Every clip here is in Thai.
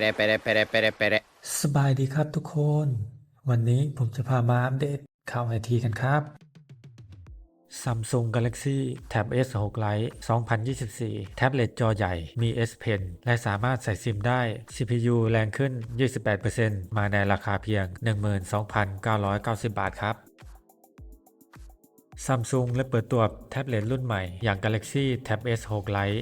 Pere, pere, pere, pere, pere. สบายดีครับทุกคน วันนี้ผมจะพามาอัปเดตข่าวไอทีกันครับ Samsung Galaxy Tab S6 Lite 2024 แท็บเล็ตจอใหญ่ มี S Pen และสามารถใส่ซิมได้ CPU แรงขึ้น 28%มาในราคาเพียง 12,990 บาทครับ Samsung และเปิดตัวแท็บเล็ตรุ่นใหม่ อย่าง Galaxy Tab S6 Lite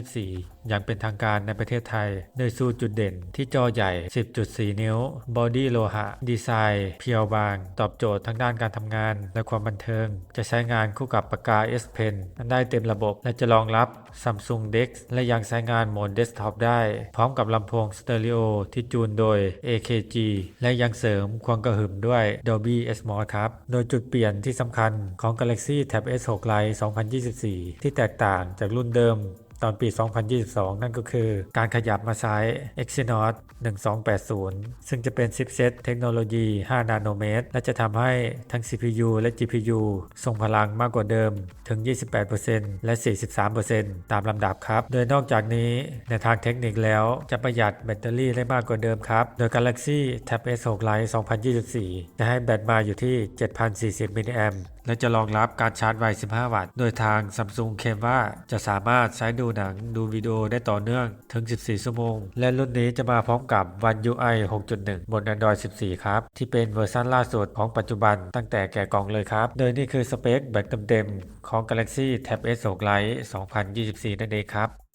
2024 อย่างเป็นทางการในประเทศไทย โดยสู้จุดเด่นที่จอใหญ่ 10.4 นิ้ว บอดี้โลหะ ดีไซน์ เพียวบาง ตอบโจทย์ทั้งด้านการทำงานและความบันเทิง จะใช้งานคู่กับปากกา S Pen ได้เต็มระบบ และจะรองรับ Samsung Dex และยังใช้งานโหมดเดสก์ท็อปได้ พร้อมกับลำโพงสเตอริโอที่จูนโดย AKG และยังเสริมความกระหึ่มด้วย Dolby Atmos ครับ โดยจุดเปลี่ยนที่สำคัญของ Galaxy Tab S6 Lite 2024 ที่แตกต่างจากรุ่นเดิมตอนปี 2022 นั่นก็คือ การขยับมาใช้ Exynos 1280 ซึ่งจะเป็นชิปเซตเทคโนโลยี 5 นาโนเมตร และจะทำให้ทั้ง CPU และ GPU ส่งพลังมากกว่าเดิมถึง 28%และ 43%ตามลำดับครับ โดยนอกจากนี้ในทางเทคนิคแล้วจะประหยัดแบตเตอรี่ได้มากกว่าเดิมครับ โดย Galaxy Tab S6 Lite 2024 จะให้แบตมาอยู่ที่ 7,040มิลลิ และจะรองรับการชาร์จไว 15 วัตต์ โดยทาง Samsung เคลมว่าจะสามารถใช้ดูหนังดูวิดีโอได้ต่อเนื่องถึง 14 ชั่วโมง และรุ่นนี้จะมาพร้อมกับ One UI 6.1 บน Android 14 ครับ ที่เป็นเวอร์ชันล่าสุดของปัจจุบันตั้งแต่แกะกล่องเลยครับ โดยนี่คือสเปคแบบเต็มๆของ Galaxy Tab S6 Lite 2024 นั่นเองครับ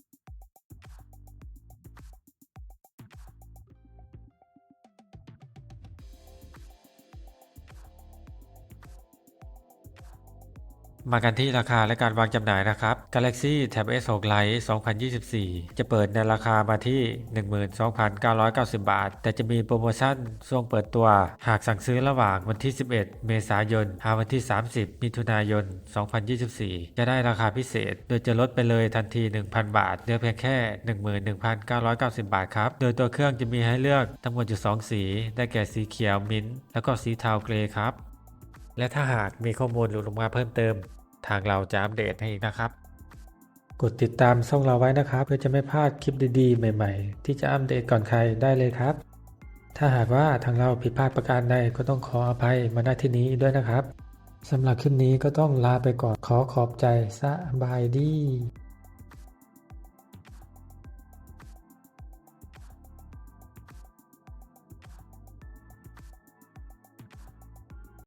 มากันที่ราคาและการวางจำหน่ายนะครับ Galaxy Tab S6 Lite 2024 จะเปิดในราคามาที่ 12,990 บาท แต่จะมีโปรโมชั่นช่วงเปิดตัว หากสั่งซื้อระหว่างวันที่ 11 เมษายนถึงวันที่ 30 มิถุนายน 2024 จะได้ราคาพิเศษ โดยจะลดไปเลยทันที 1,000 บาทเหลือเพียงแค่ 11,990 บาทครับ โดยตัวเครื่องจะมีให้เลือกทั้งหมดอยู่2สี ได้แก่สีเขียวมิ้นท์แล้วก็สีเทาเกรย์ครับและถ้าหากมีข้อมูลหลุดลงมาเพิ่มเติม ทางเราจะอัปเดตให้อีกนะครับ กดติดตามช่องเราไว้นะครับ เพื่อจะไม่พลาดคลิปดีๆ ใหม่ๆ ที่จะอัปเดตก่อนใครได้เลยครับ ถ้าหากว่าทางเราผิดพลาดประการใดก็ต้องขออภัยมาณที่นี้ด้วยนะครับสำหรับคลิปนี้ก็ต้องลาไปก่อนขอขอบใจสบายดี